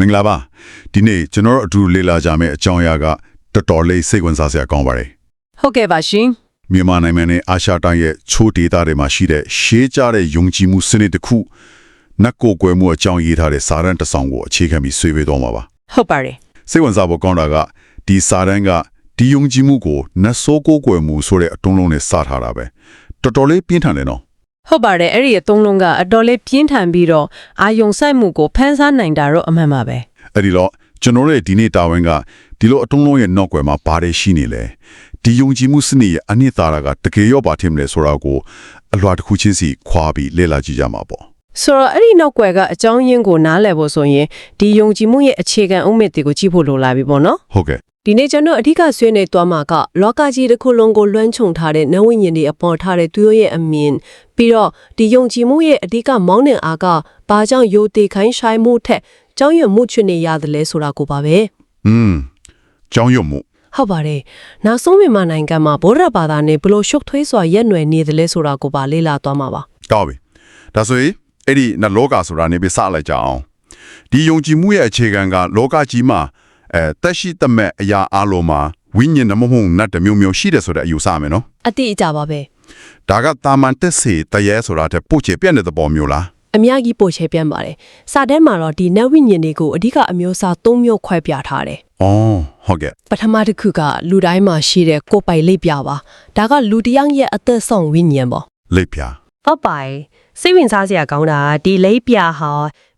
မင်္ဂလာပါဒီနေ့ကျွန်တော်တို့အတူလေ့လာကြမယ့်အကြောင်းအရာကတော်တော်လေးစိတ်ဝင်စားစရာကောင်းပါတယ်ဟုတ်ကဲ့ပါရှင်မြန်မာနိုင်ငံနဲ့အာရှတိုင်းရဲ့ချိုးဒေသတွေမှာရှိတဲ့ရှေးကြတဲ့ယုံကြည်မှုစနစ်တစ်ခုနတ်ကိုယ်ကွယ်မှုအကြောင်းရေးထားတဲ့စာရန်တစ်စောင်ကိုအခြေခံပြီးဆွေးနွေးသွားမှာပါဟုတ်ပါတယ်စိတ်ဝင်စားဖို့ကောင်းတာကဒီစာရန်ကဒီယုံကြည်မှုကိုနတ်ဆိုးကိုယ်ကွယ်မှုဆိုတဲ့အတုံးလုံးနဲ့စထားတာပဲတော်တော်လေးပြင်းထန်တယ်နော် ဟုတ်ပါတယ်အဲ့ဒီအသုံးလုံးကအတော်လေးပြင်းထန်ပြီးတော့အာယုံဆိုင်မှုကိုဖန်ဆားနိုင်တာတော့အမှန်ပါပဲအဲ့ဒီတော့ကျွန်တော်တို့ရဲ့ဒီနေ့တာဝန်ကဒီလိုအတုံးလုံးရဲ့နောက်ွယ်မှာဘာတွေရှိနေလဲဒီယုံကြည်မှုစနစ်ရဲ့အနှစ်သာရကတကယ်ရောပါထင်မလဲဆိုတာကိုအလွှာတစ်ခုချင်းစီခွာပြီးလေ့လာကြည့်ကြမှာပေါ့ဆိုတော့အဲ့ဒီနောက်ွယ်ကအကြောင်းရင်းကိုနားလည်ဖို့ဆိုရင်ဒီယုံကြည်မှုရဲ့အခြေခံအုတ်မြစ်တွေကိုကြည့်ဖို့လိုလာပြီပေါ့နော်ဟုတ်ကဲ့ ဒီနေ့ကျွန်တော်အဓိကဆွေးနွေးသွားမှာကလောကကြီးတစ်ခုလုံးကိုလွှမ်းခြုံထားတဲ့နဝိညာဉ်တွေအပေါ်ထားတဲ့သူတို့ရဲ့အမြင်ပြီးတော့ဒီယုံကြည်မှုရဲ့အဓိကမောင်းနှင်အားကဘာကြောင့်ယိုတေခိုင်းဆိုင်မှုထက်ကြောင်းရွံ့မှုချွနေရတယ်လဲဆိုတာကိုပါပဲอืมကြောင်းရွံ့မှုဟုတ်ပါတယ်။နောက်ဆုံးမြန်မာနိုင်ငံမှာဗုဒ္ဓဘာသာနဲ့ဘလို့ရှုပ်ထွေးစွာရက်နွယ်နေတယ်လဲဆိုတာကိုပါလေ့လာသွားမှာပါကောင်းပြီဒါဆိုရင်အဲ့ဒီနလောကဆိုတာနေပြီးစလိုက်ကြအောင်ဒီယုံကြည်မှုရဲ့အခြေခံကလောကကြီးမှာ အဲတက်ရှိတမဲ့အရာအလုံးမှာဝိညာဉ်နမဟုတ်နတ်တစ်မျိုးမျိုးရှိတယ်ဆိုတဲ့အယူဆမယ်နော်။အတိအကျပါပဲဒါကတာမန်တက်စီတရဲဆိုတာတဲ့ပို့ချပြက်တဲ့သဘောမျိုးလား။အများကြီးပို့ချဲပြန်ပါတယ်။စာတန်းမှာတော့ဒီနတ်ဝိညာဉ်တွေကိုအဓိကအမျိုးအစား၃မျိုးခွဲပြထားတယ်။အော်ဟုတ်ကဲ့။ပထမတစ်ခုကလူတိုင်းမှာရှိတဲ့ကိုယ်ပိုင်လိပ်ပြပါ။ဒါကလူတစ်ယောက်ရဲ့အသက်ဆုံးဝိညာဉ်ပေါ့လိပ်ပြာ။ဟုတ်ပါတယ်။ စိတ်ဝင်စားစရာကောင်းတာဒီလိပ်ပြဟာ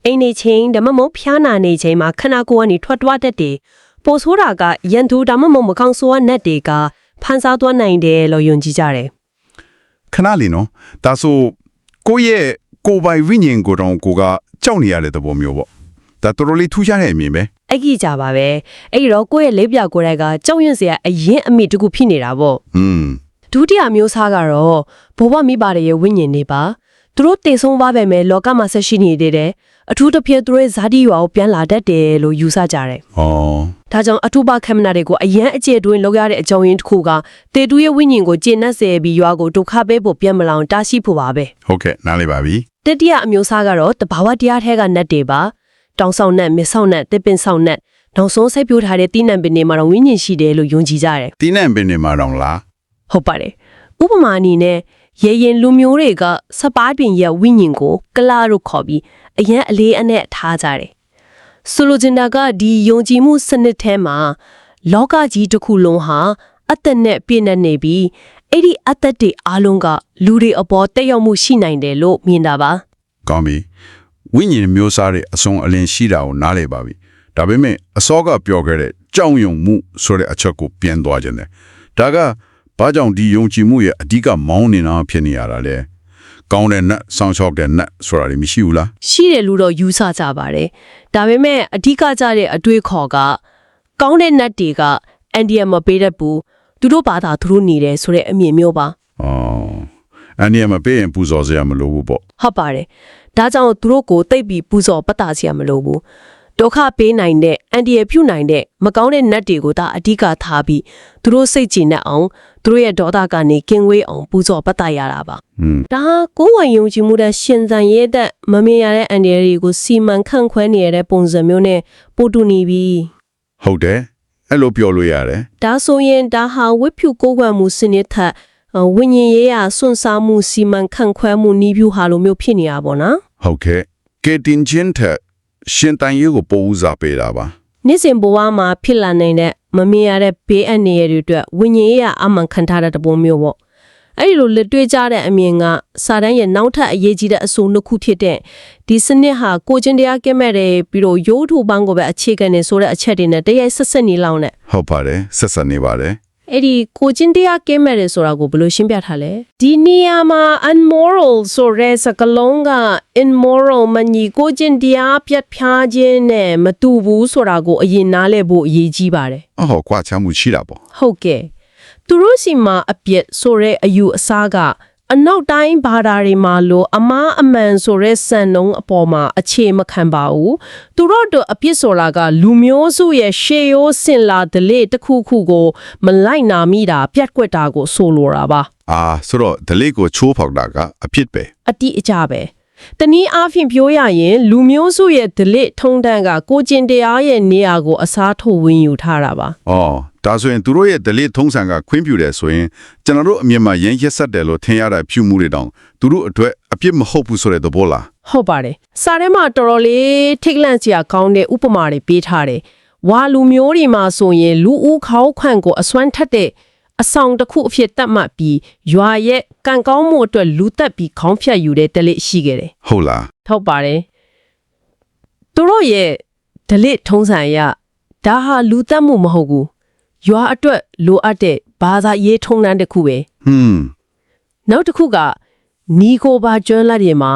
အိမ်နေချင်းဓမ္မမဟုတ်ဖျားနာနေချင်းမှာခန္ဓာကိုယ်ကနေထွက်သွားတတ်တယ်။ပိုဆိုးတာကရန်သူဓမ္မမဟုတ်မကောင်းဆိုးတဲ့နတ်တွေကဖန်ဆားသွားနိုင်တယ်လို့ယုံကြည်ကြတယ်ခဏလေးနော်ဒါဆိုကိုယ့်ရဲ့ကိုယ်ပိုင်ဝိညာဉ်ကိုယ်တော်ကိုကကြောက်နေရတဲ့သဘောမျိုးပေါ့ဒါတော်တော်လေးထူးခြားတဲ့အမြင်ပဲအဲ့ကြီးကြပါပဲအဲ့ဒီတော့ကိုယ့်ရဲ့လေးပြကိုယ်တိုင်ကကြောက်ရွံ့စရာအရင်အမိတစ်ခုဖြစ်နေတာပေါ့อืมဒုတိယမျိုးစားကတော့ဘဝမိပါတယ်ရဲ့ဝိညာဉ်တွေပါ သူတို့တည်ဆုံးသွားပဲမဲ့လောကမှာဆက်ရှိနေသေးတယ်အထူးတစ်ဖြစ်သူတို့ရဲ့ဇာတိရွာကိုပြန်လာတတ်တယ်လို့ယူဆကြတယ်။အော်ဒါကြောင့်အထူးပါခမနာတွေကိုအရန်အကျယ်တွင်လောက်ရတဲ့အကြောင်းရင်းတစ်ခုကတေတူရဲ့ဝိညာဉ်ကိုကျင့်နှက်စေပြီးရွာကိုဒုက္ခပေးဖို့ပြန်မလောင်တားရှိဖို့ပါပဲဟုတ်ကဲ့နားလည်ပါပြီတတိယအမျိုးအစားကတော့တဘာဝတရားထဲကနတ်တွေပါတောင်ဆောင်နတ်မစ်ဆောင်နတ်တစ်ပင်ဆောင်နတ်နောက်ဆုံးဆက်ပြိုးထားတဲ့တိနံပင်တွေမှာတော့ဝိညာဉ်ရှိတယ်လို့ယုံကြည်ကြတယ်။တီးနံပင်နေမှာတော့လားဟုတ်ပါတယ်ဥပမာအနေနဲ့ ရေရင်လူမျိုးတွေကစပါးပင်ရဲ့ဝိညာဉ်ကိုကလာလို့ခေါ်ပြီးအရန်အလေးအနက်ထားကြတယ်ဆိုလိုချင်တာကဒီယုံကြည်မှုစနစ်ထဲမှာလောကကြီးတစ်ခုလုံးဟာအသက်နဲ့ပြည့်နေနေပြီးအဲ့ဒီအသက်တွေအားလုံးကလူတွေအပေါ်တက်ရောက်မှုရှိနိုင်တယ်လို့မြင်တာပါ။ကောင်းပြီ။ဝိညာဉ်မျိုးစားတွေအစုံအလင်ရှိတာကိုနားလည်ပါပြီ။ဒါပေမဲ့အစောကပြောခဲ့တဲ့ကြောင်ယုံမှုဆိုတဲ့အချက်ကိုပြန်သွားခြင်းတယ်။ဒါက ဘာကြောင့်ဒီယုံကြည်မှုရဲ့အဓိကမောင်းနေတာဖြစ်နေရတာလဲ။ကောင်းတဲ့နတ်ဆောင်းချောက်တဲ့နတ်ဆိုတာတွေမရှိဘူးလားရှိတယ်လို့တော့ယူဆကြပါတယ်ဒါပေမဲ့အဓိကကြတဲ့အတွေ့ခေါ်ကကောင်းတဲ့နတ်တွေကအန်ဒီယမပေးတတ်ဘူးသူတို့ဘာသာသူတို့နေတယ်ဆိုတဲ့အမြင်မျိုးပါ။အော်အန်ဒီယမပေးရင်ပူဇော်စရာမလိုဘူးပေါ့ဟုတ်ပါတယ်ဒါကြောင့်သူတို့ကိုတိတ်ပြီးပူဇော်ပတ်တာစီရမလို့ဘူး ဒုက္ခပေးနိုင်တဲ့အန်ဒီယပြုနိုင်တဲ့မကောင်းတဲ့နတ်တွေကိုဒါအဓိကထားပြီးသူတို့စိတ်ကြည်နဲ့အောင်သူတို့ရဲ့ဒေါသကနေကင်းဝေးအောင်ပူဇော်ပတ်တာရတာပါ။อืมဒါဟာကိုယ်ဝံယုံကြည်မှုတဲ့ရှင်သန်ရဲ့တဲ့မမြင်ရတဲ့အန်ဒီယတွေကိုစီမံခန့်ခွဲနေရတဲ့ပုံစံမျိုးနဲ့ပို့တူနေပြီဟုတ်တယ်။အဲ့လိုပြောလို့ရတယ်ဒါဆိုရင်ဒါဟာဝိဖြူကိုယ်ဝံမှုစနစ်ထက်အော်ဝိညာဉ်ရေးရာစွန့်စားမှုစီမံခန့်ခွဲမှုနည်းဗျူဟာလိုမျိုးဖြစ်နေရပါတော့နော်။ဟုတ်ကဲ့။ကေတင်ချင်းထက် ရှင်တန်ရေးကိုပို့ဦးစားပေးတာပါနေ့စဉ်ဘဝမှာဖြစ်လာနိုင်တဲ့မမြင်ရတဲ့ဘေးအန္တရာယ်တွေအတွက်ဝိညာဉ်ရေးရာအမှန်ခံထားတဲ့တပုံမျိုးပေါ့အဲ့ဒီလိုလက်တွေ့ကြတဲ့အမြင်ကစာတန်းရဲ့နောက်ထပ်အရေးကြီးတဲ့အဆိုနှစ်ခုဖြစ်တဲ့ဒီစနစ်ဟာကိုချင်းတရားကဲမဲ့တယ်ပြီးတော့ရိုးထူပန်းကိုပဲအခြေခံနေဆိုတဲ့အချက်တွေနဲ့တရိုက်ဆက်ဆက်နေလောက်နဲ့။ဟုတ်ပါတယ်။ဆက်ဆက်နေပါတယ် အဲ့ဒီကိုချင်းတရားကဲမဲ့တယ်ဆိုတာကိုဘယ်လိုရှင်းပြထားလဲဒီနေရာမှာ unmoral ဆိုတဲ့စကားလုံးက immoral မညီကိုချင်းတရားပြတ်ဖြားခြင်းနဲ့မတူဘူးဆိုတာကိုအရင်နားလည်ဖို့အရေးကြီးပါတယ်။အော်ကွာချမ်းမှုရှိတာပေါ့ဟုတ်ကဲ့သူတို့စီမှာအပြစ်ဆိုတဲ့အယူအဆက အနောက်တိုင်းဘာသာတွေမှာလို့အမားအမှန်ဆိုတဲ့စံနှုန်းအပေါ်မှာအခြေမခံပါဘူးသူတို့တို့အပြစ်ဆိုတာကလူမျိုးစုရဲ့ရှေးရိုးစင်လာဒလေတစ်ခုခုကို မလိုက်နာမိတာပြက်ကွက်တာကိုဆိုလိုတာပါ။အာဆိုတော့ဒလေးကိုချိုးဖောက်တာကအဖြစ်ပဲအတိအကျပဲတနည်းအားဖြင့်ပြောရရင် လူမျိုးစုရဲ့ဒလစ်ထုံးတမ်းကကိုကျင်တရားရဲ့နေရာကိုအစားထိုးဝင်ယူထားတာပါ။အော် ဒါဆိုရင်သူတို့ရဲ့ဒလိထုံးစံကခွင့်ပြုတယ်ဆိုရင်ကျွန်တော်တို့အမြင်မှာရင်းရက်ဆက်တယ်လို့ထင်ရတဲ့ဖြူမှုတွေတောင်သူတို့အတွက်အပြစ်မဟုတ်ဘူးဆိုတဲ့သဘောလားဟုတ်ပါတယ်စာထဲမှာတော်တော်လေးထိတ်လန့်စရာကောင်းတဲ့ဥပမာတွေပေးထားတယ်ဝါလူမျိုးတွေမှာဆိုရင်လူဦးခေါင်းခွန့်ကိုအစွမ်းထက်တဲ့အဆောင်တစ်ခုအဖြစ်တတ်မှတ်ပြီးရွာရဲ့ကံကောင်းမှုအတွက်လူတက်ပြီးခေါင်းဖြတ်ယူတဲ့ဒလစ်ရှိခဲ့တယ်။ဟုတ်လားဟုတ်ပါတယ်သူတို့ရဲ့ဒလစ်ထုံးစံအရဒါဟာလူတက်မှုမဟုတ်ဘူး ရွာအတွက်လိုအပ်တဲ့ဘာသာရေးထုံးတမ်းတစ်ခုပဲ။ဟွန်းနောက်တစ်ခုကနီကိုဘာကျွမ်းလက်တွေမှာ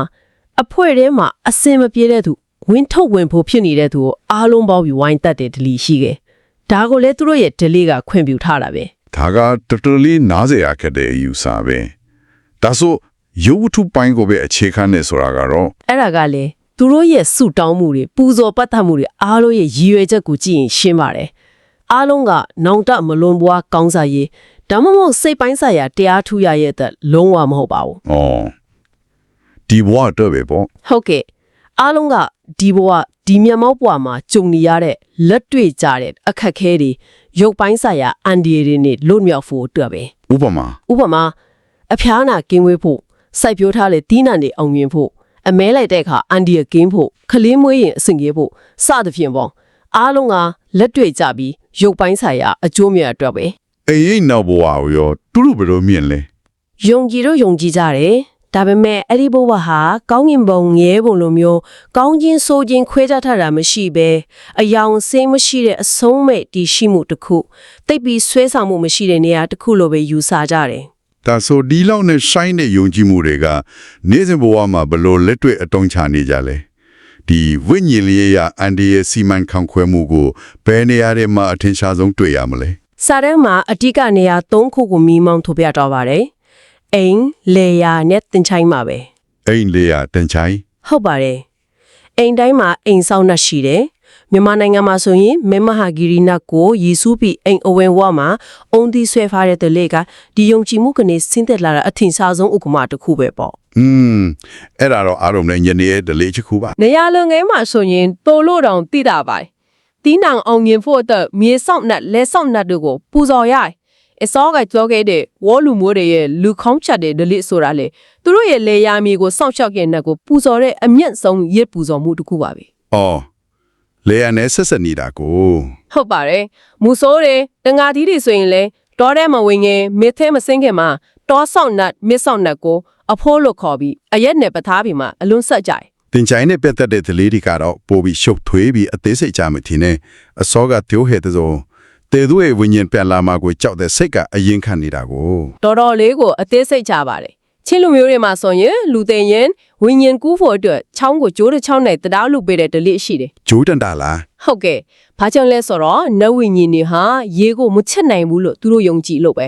အဖွဲထဲမှာအစင်မပြေတဲ့သူဝင်းထုတ်ဝင်ဖို့ဖြစ်နေတဲ့သူကိုအားလုံးပေါင်းပြီးဝိုင်းတက်တဲ့ဒလီရှိခဲ့ဒါကိုလည်းသူတို့ရဲ့ဒလီကခွင့်ပြုထားတာပဲဒါကတော်တော်လေးနားစရာခက်တဲ့အယူဆပဲ။ဒါဆိုရုပ်ဝတ္ထုပိုင်းကိုပဲအခြေခံနေဆိုတာကတော့အဲ့ဒါကလည်းသူတို့ရဲ့ဆုတောင်းမှုတွေပူဇော်ပတ်သက်မှုတွေအားလုံးရဲ့ရည်ရွယ်ချက်ကိုကြည့်ရင်ရှင်းပါတယ် အားလုံးကနောင်တမလွန်ဘွားကောင်းစားရေးဒါမှမဟုတ်စိတ်ပိုင်းဆိုင်ရာတရားထူရရဲ့အတွက်လုံးဝမဟုတ်ပါဘူး။အော်ဒီဘဝတော့ပဲပေါ့ဟုတ်ကဲ့အားလုံးကဒီဘဝဒီမျက်မှောက်ဘဝမှာကြုံနေရတဲ့လက်တွေ့ကြတဲ့အခက်အခဲတွေရုပ်ပိုင်းဆိုင်ရာအန်ဒီတွေနဲ့လွတ်မြောက်ဖို့အတွက်ပဲ။ဥပမာဥပမာအဖျားနာကင်းဝေးဖို့စိုက်ပျိုးထားတဲ့တီးနှံတွေအောင်မြင်ဖို့အမဲလိုက်တဲ့အခါအန်ဒီရကင်းဖို့ခလေးမွေးရင်အဆင်ပြေဖို့စသဖြင့်ပေါ့ အားလုံးကလက်တွေ့ကြပြီးရုပ်ပိုင်းဆိုင်ရာအကျိုးမြတ်အတွက်ပဲအိမ်ရိပ်နောက်ဘဝကိုရောတူတူဘယ်လိုမြင်လဲယုံကြည်တော့ယုံကြည်ကြတယ်ဒါပေမဲ့အဲ့ဒီဘဝဟာကောင်းကင်ဘုံငဲဘုံလိုမျိုးကောင်းခြင်းဆိုခြင်းခွဲခြားထားတာမရှိပဲအယောင်စင်းမရှိတဲ့အဆုံးမဲ့တည်ရှိမှုတစ်ခုတိတ်ပြီးဆွဲဆောင်မှုမရှိတဲ့နေရာတစ်ခုလိုပဲယူဆကြတယ်။ဒါဆိုဒီလောက်နဲ့ရှိုင်းတဲ့ယုံကြည်မှုတွေကနေ့စဉ်ဘဝမှာဘယ်လိုလက်တွေ့အတုံးချနေကြလဲ။ ဒီဝိညာဉ်လေးရအန်ဒီရဲ့စီမံခန့်ခွဲမှုကိုဘယ်နေရာတွေမှာအထင်ရှားဆုံးတွေ့ရမလဲစာတန်းမှာအဓိကနေရာ၃ခုကိုမိမောင်းထုတ်ပြတော့ပါတယ်အိမ်လေယာနဲ့တင်ချိုင်းမှာပဲ။အိမ်လေးရတန်ချိုင်းဟုတ်ပါတယ်အိမ်တိုင်းမှာအိမ်ဆောင်နှက်ရှိတယ် မြန်မာနိုင်ငံမှာဆိုရင်မေမဟာဂီရီနတ်ကိုယေစုပြီးအိမ်အဝင်ဝမှာအုံသီးဆွဲဖားတဲ့တလေကဒီယုံကြည်မှုကနေဆင်းသက်လာတာအထင်ရှားဆုံးဥက္ကမတစ်ခုပဲပေါ့။อืมအဲ့ဒါတော့အားလုံးနဲ့ညနေရဲ့ဒလေးတစ်ခုပါနေရာလုံငယ်မှာဆိုရင်တိုလို့တောင်တိတာပါတယ်တီးနောင်အောင်မြင်ဖို့အတွက်မြေဆောင်နှက်လဲဆောင်နှက်တို့ကိုပူဇော်ရိုက်အစောကကြောခဲ့တဲ့ဝေါ်လူမျိုးတွေရဲ့လူခေါင်းချက်တဲ့ဒလိဆိုတာလေသူတို့ရဲ့လေယာမြေကိုစောင့်ရှောက်ခဲ့တဲ့ကိုပူဇော်တဲ့အမျက်ဆုံးရစ်ပူဇော်မှုတစ်ခုပါပဲ။အော် လေရနဲ့ဆက်ဆက်နေတာကိုဟုတ်ပါတယ်မူဆိုးတွေတငါသီးတွေဆိုရင်လေတောထဲမှာဝင်ငယ်မစ်သေးမစင်းခင်မှာတောဆောင်နတ်မစ်ဆောင်နတ်ကိုအဖိုးလို့ခေါ်ပြီးအရက်နဲ့ပသားပြီးမှအလွန်ဆက်ကြိုက်တင်ချိုင်းနဲ့ပတ်သက်တဲ့ဒလေးတွေကတော့ပို့ပြီးရှုပ်ထွေးပြီးအသေးစိတ်ကြမှထင်နေအစောကတိုးဟဲ့တဲ့ဆိုတေသူရဲ့ဝိညာဉ်ပြန်လာမှာကိုကြောက်တဲ့စိတ်ကအရင်ခံနေတာကိုတော်တော်လေးကိုအသေးစိတ်ကြပါတယ် ချင်းလူမျိုးတွေမှာဆိုရင်လူသိရင်ဝိညာဉ်ကူးဖို့အတွက်ချောင်းကိုကြိုးတစ်ချောင်းနဲ့တရားလုပ်ပေးတဲ့ဒလိရှိတယ်ဂျိုးတန်တာလားဟုတ်ကဲ့ဘာကြောင့်လဲဆိုတော့နတ်ဝိညာဉ်တွေဟာရေကိုမချက်နိုင်ဘူးလို့သူတို့ယုံကြည်လို့ပဲ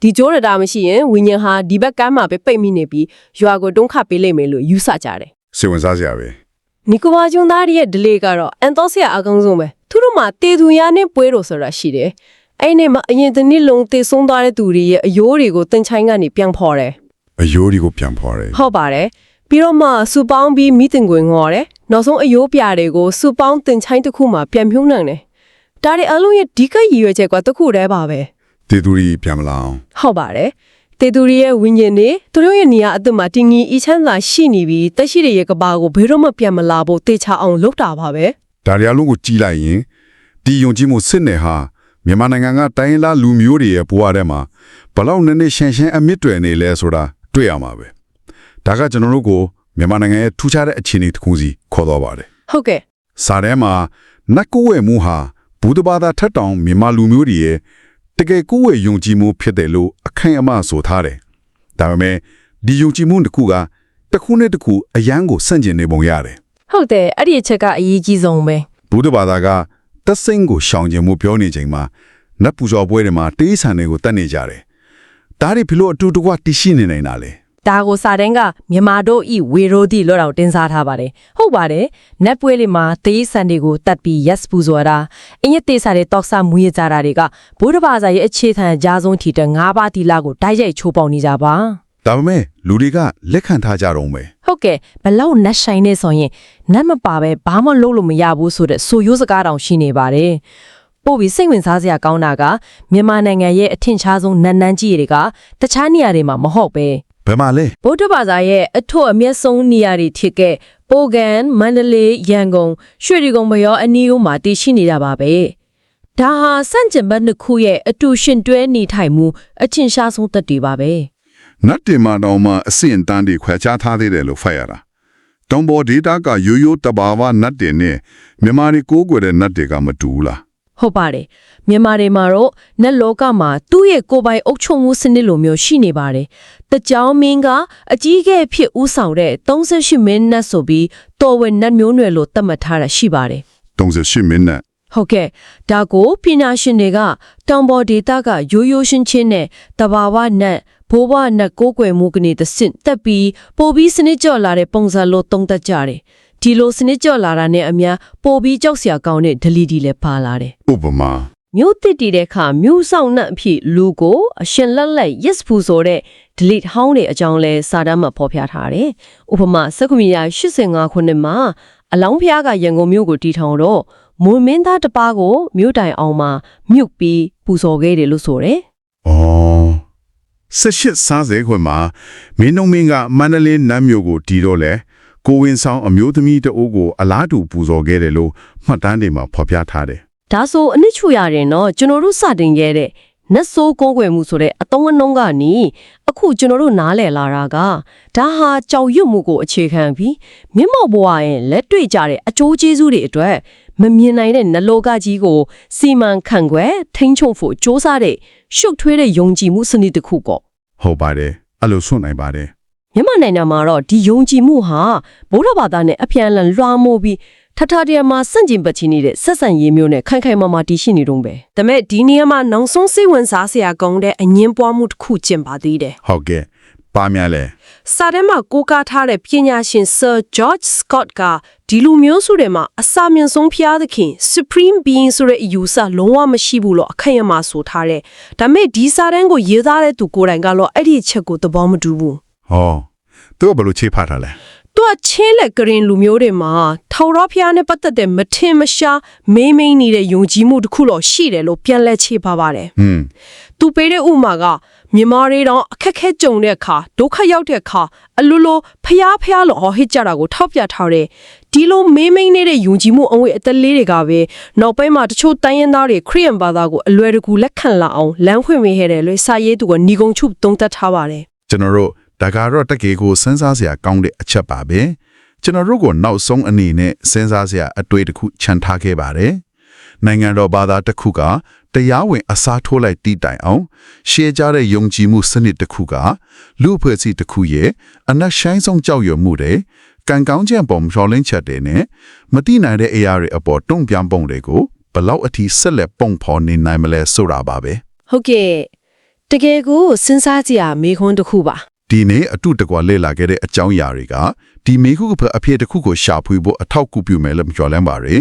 ဒီကြိုးရတာမရှိရင်ဝိညာဉ်ဟာဒီဘက်ကမ်းမှာပဲပိတ်မိနေပြီးရွာကိုတွန်းခပေးလိမ့်မယ်လို့ယူဆကြတယ်စိတ်ဝင်စားစရာပဲနီကိုဘာကျွန်းသားရဲ့ delay ကတော့အန်တော့ဆရာအကောင်းဆုံးပဲသူတို့မှာတေသူရနဲ့ပွဲတော်ဆိုတာရှိတယ်အဲ့ဒီမှာအရင်တစ်နှစ်လုံးတေဆုံးသွားတဲ့သူတွေရဲ့အယိုးတွေကိုတင်ချိုင်းကနေပြန်ဖော်တယ် အယိုးဒီကိုပြန်ဖော်တယ်ဟုတ်ပါတယ်ပြီးတော့မှစူပေါင်းပြီးမိတင်ခွင်ငေါ်တယ်နောက်ဆုံးအယိုးပြာတွေကိုစူပေါင်းတင်ချိုင်းတစ်ခုမှပြန်ဖြုံးနိုင်တယ်ဒါတွေအလုံးရဲ့ဒီကရည်ရွယ်ချက်ကတစ်ခုတည်းပါပဲတေသူရီပြန်မလာအောင်ဟုတ်ပါတယ်တေသူတွေရဲ့ဝိညာဉ်တွေသူတို့ရဲ့နေရာအသက်မှာတင်ငီအချမ်းသာရှိနေပြီးတက်ရှိတဲ့ရဲ့ကဘာကိုဘယ်တော့မှပြန်မလာဖို့တေချာအောင်လုပ်တာပါပဲဒါရီအလုံးကိုကြီးလိုက်ရင်ဒီယုံကြည်မှုစစ်နယ်ဟာမြန်မာနိုင်ငံကတိုင်းရင်းသားလူမျိုးတွေရဲ့ဘဝထဲမှာဘလောက်နည်းနည်းရှင်းရှင်းအမြင့်တွယ်နေလဲဆိုတာ တွေ့ရမှာပဲဒါကကျွန်တော်တို့ကိုမြန်မာနိုင်ငံရဲ့ထူးခြားတဲ့အခြေအနေတစ်ခုစီခေါ်တော့ပါတယ်ဟုတ်ကဲ့စာထဲမှာနတ်ကိုယ်ဝဲမှုဟာဘုဒ္ဓဘာသာထက်တောင်မြန်မာလူမျိုးတွေရဲ့တကယ်ကိုယ်ဝဲယုံကြည်မှုဖြစ်တယ်လို့အခိုင်အမာဆိုထားတယ်ဒါပေမဲ့ဒီယုံကြည်မှုတစ်ခုကတစ်ခုနဲ့တစ်ခုအယမ်းကိုဆန့်ကျင်နေပုံရတယ်ဟုတ်တယ်အဲ့ဒီအချက်ကအရေးကြီးဆုံးပဲဘုဒ္ဓဘာသာကသက်စိမ့်ကိုရှောင်ကျင်မှုပြောနေချိန်မှာနတ်ပူဇော်ပွဲတွေမှာတေးဆန်တွေကိုတတ်နေကြတယ်။ ဒါတွေဘလို့အတူတကွတည်ရှိနေနိုင်တာလဲဒါကိုစာတန်းကမြန်မာတို့ဤဝေရိုဒီလို့တော့တင်စားထားပါတယ်ဟုတ်ပါတယ်နက်ပွဲလေးမှာတေးဆန်တွေကိုတတ်ပြီး yes ပူဇော်တာအင်းရတေးစာတွေတောက်ဆမူရကြတာတွေကဘုရားဘာသာရဲ့အခြေခံအကြဆုံးထီတဲ့၅ပါးတီလာကိုတိုက်ရိုက်ချိုးပေါနေကြပါ။ဒါပေမဲ့လူတွေကလက်ခံထားကြတော့မယ်ဟုတ်ကဲ့ဘလောက်နတ်ဆိုင်နေဆိုရင်နတ်မပါပဲဘာမှလုပ်လို့မရဘူးဆိုတဲ့ဆိုရိုးစကားတောင်ရှိနေပါတယ် ပို့ပြီးစိတ်ဝင်စားစရာကောင်းတာကမြန်မာနိုင်ငံရဲ့အထင်ရှားဆုံးနန်းနန်းကြီးတွေကတခြားနေရာတွေမှာမဟုတ်ပဲဘယ်မှာလဲဗုဒ္ဓဘာသာရဲ့အထွတ်အမြတ်ဆုံးနေရာတွေဖြစ်ခဲ့ပိုကန်မန္တလေးရန်ကုန်ရွှေရီကုန်းမရောအနီးဦးမှာတည်ရှိနေတာပါပဲဒါဟာစန့်ကျင်ဘက်နှစ်ခုရဲ့အတူရှင်တွဲနေထိုင်မှုအထင်ရှားဆုံးသက်တွေပါပဲနတ်တင်မာတော်မှာအစင်တန်းတွေခွဲခြားထားသေးတယ်လို့ဖတ်ရတာတောင်ပေါ်ဒေတာကရိုးရိုးတဘာဝနတ်တင်နဲ့မြန်မာတွေကိုးကွယ်တဲ့နတ်တွေကမတူဘူးလား ဟုတ်ပါတယ်မြန်မာတွေမှာတော့နတ်လောကမှာသူ့ရဲ့ကိုယ်ပိုင်အုပ်ချုပ်မှုစနစ်လိုမျိုးရှိနေပါတယ်တကြောင်မင်းကအကြီးအကဲအဖြစ်ဦးဆောင်တဲ့38မင်းနတ်ဆိုပြီးတော်ဝင်နတ်မျိုးနွယ်လို့သတ်မှတ်ထားတာရှိပါတယ်38မိနစ်ဟုတ်ကဲ့ဒါကိုပညာရှင်တွေကတောင်ပေါ်ဒေတာကရိုးရိုးရှင်းချင်းနဲ့တဘာဝနတ်ဘိုးဘွားနတ်ကိုးကွယ်မှုကနေသစင့်တက်ပြီးပိုပြီးစနစ်ကြော့လာတဲ့ပုံစံလို့သုံးသပ်ကြတယ် ဒီလိုစနစ်ကြော့လာတာနဲ့အများပိုပြီးကြောက်စရာကောင်းတဲ့ဒလီဒီလည်းပါလာတယ်ဥပမာမြို့တစ်တည်တဲ့အခါမြို့ဆောင်နှံ့အဖြစ်လူကိုအရှင်လက်လက် yes ဖူဆိုတဲ့ delete ဟောင်းတွေအကြောင်းလဲစာတမ်းမှာဖော်ပြထားတယ်။ဥပမာစက္ကမီယာ85ခုနှစ်မှာအလောင်းဖျားကရန်ကုန်မြို့ကိုတီထောင်တော့မွန်မင်းသားတစ်ပါးကိုမြို့တိုင်အောင်မှာမြုပ်ပြီးပူဇော်ခဲ့တယ်လို့ဆိုတယ်ဩဆက်ရှစ်စားစေခွင့်မှာမင်းနှုံမင်းကမန္တလေးနတ်မြို့ကိုတီတော့လဲ ကိုဝင်ဆောင်အမျိုးသမီးတအိုးကိုအလားတူပူဇော်ခဲ့တယ်လို့မှတ်တမ်းတွေမှာဖော်ပြထားတယ်။ဒါဆိုအနစ်ချူရတယ်နော်ကျွန်တော်တို့စတင်ခဲ့တဲ့နတ်ဆိုးကိုးကွယ်မှုဆိုတဲ့အတုံးအနှုံးကနေအခုကျွန်တော်တို့နားလည်လာတာကဒါဟာကြောက်ရွံ့မှုကိုအခြေခံပြီးမြင့်မော့ဘဝရဲ့လက်တွေ့ကြတဲ့အကျိုးကျေးဇူးတွေအတွက်မမြင်နိုင်တဲ့နလောကကြီးကိုစီမံခန့်ခွဲထိန်းချုပ်ဖို့စ조사တဲ့ရှုပ်ထွေးတဲ့ယုံကြည်မှုစနစ်တစ်ခုပေါ့ဟုတ်ပါတယ်အဲ့လိုဆွနိုင်ပါတယ် မြန်မာနိုင်ငံမှာတော့ဒီယုံကြည်မှုဟာဗုဒ္ဓဘာသာနဲ့အပြန်အလှန်လွှမ်းမိုးပြီးထထတရမှာစန့်ကျင်ပတ်ချီနေတဲ့ဆက်ဆံရေးမျိုးနဲ့ခိုင်ခိုင်မာမာတည်ရှိနေတော့ပဲဒါမဲ့ဒီနေရာမှာနောက်ဆုံးစိတ်ဝင်စားစရာကောင်းတဲ့အငင်းပွားမှုတစ်ခုကျင်ပါသေးတယ်ဟုတ်ကဲ့ပါများလဲစာထဲမှာကိုးကားထားတဲ့ပညာရှင် Sir George Scott ကဒီလူမျိုးစုတွေမှာအစာမြင့်ဆုံးဖျားသခင် Supreme Being ဆိုတဲ့အယူဆလုံးဝမရှိဘူးလို့အခိုင်အမာဆိုထားတယ်ဒါမဲ့ဒီစာတန်းကိုရေးသားတဲ့သူကိုယ်တိုင်ကတော့အဲ့ဒီအချက်ကိုသဘောမတူဘူး ဟောသူကဘယ်လိုချိဖထားလဲသူကချင်းလက်ကရင်လူမျိုးတွေမှာထော်ရောဖျားနဲ့ပတ်သက်တဲ့မထင်မရှားမေးမိန်နေတဲ့ယုံကြည်မှုတစ်ခုတော့ရှိတယ်လို့ပြန်လဲချေပါပါတယ်ဟွန်း။သူပေးတဲ့ဥမာကမြန်မာတွေတော့အခက်ခဲကြုံတဲ့အခါဒုက္ခရောက်တဲ့အခါအလိုလိုဖျားဖျားလို့ဟောဟစ်ကြတာကိုထောက်ပြထားတယ်။ဒီလိုမေးမိန်နေတဲ့ယုံကြည်မှုအဝေးအသက်လေးတွေကပဲနောက်ပိုင်းမှာတချို့တိုင်းရင်းသားတွေခရီးယန်ဘာသာကိုအလွယ်တကူလက်ခံလာအောင်လမ်းဖွင့်ပေးခဲ့တယ်လို့စာရေးသူကညီကုံချုပ်သုံးသပ်ထားပါတယ်။ကျွန်တော်တို့ ဒါကတော့တကယ်ကိုစဉ်းစားစရာကောင်းတဲ့အချက်ပါပဲကျွန်တော်တို့ကိုနောက်ဆုံးအနေနဲ့စဉ်းစားစရာအတွေ့တစ်ခုခြံထားခဲ့ပါတယ်နိုင်ငံတော်ဘာသာတစ်ခုကတရားဝင်အစားထိုးလိုက်တီးတိုင်အောင်ရှေ့ကြတဲ့ယုံကြည်မှုစနစ်တစ်ခုကလူ့အဖွဲ့အစည်းတစ်ခုရဲ့အနက်ရှိုင်းဆုံးကြောက်ရွံ့မှုတွေကံကောင်းခြင်းပုံရှော်လင်းချက်တွေနဲ့မတိနိုင်တဲ့အရာတွေအပေါ်တုံ့ပြန်ပုံတွေကိုဘလောက်အထိဆက်လက်ပုံဖော်နေနိုင်မလဲဆိုတာပါပဲဟုတ်ကဲ့တကယ်ကိုစဉ်းစားကြည့်ရမေခွန်းတစ်ခုပါ ဒီနေ့အတုတကွလေ့လာခဲ့တဲ့အကြောင်းအရာတွေကဒီမေခုကဖအဖြစ်တစ်ခုကိုရှာဖွေဖို့အထောက်အကူပြုမယ်လို့ပြောလမ်းပါရယ်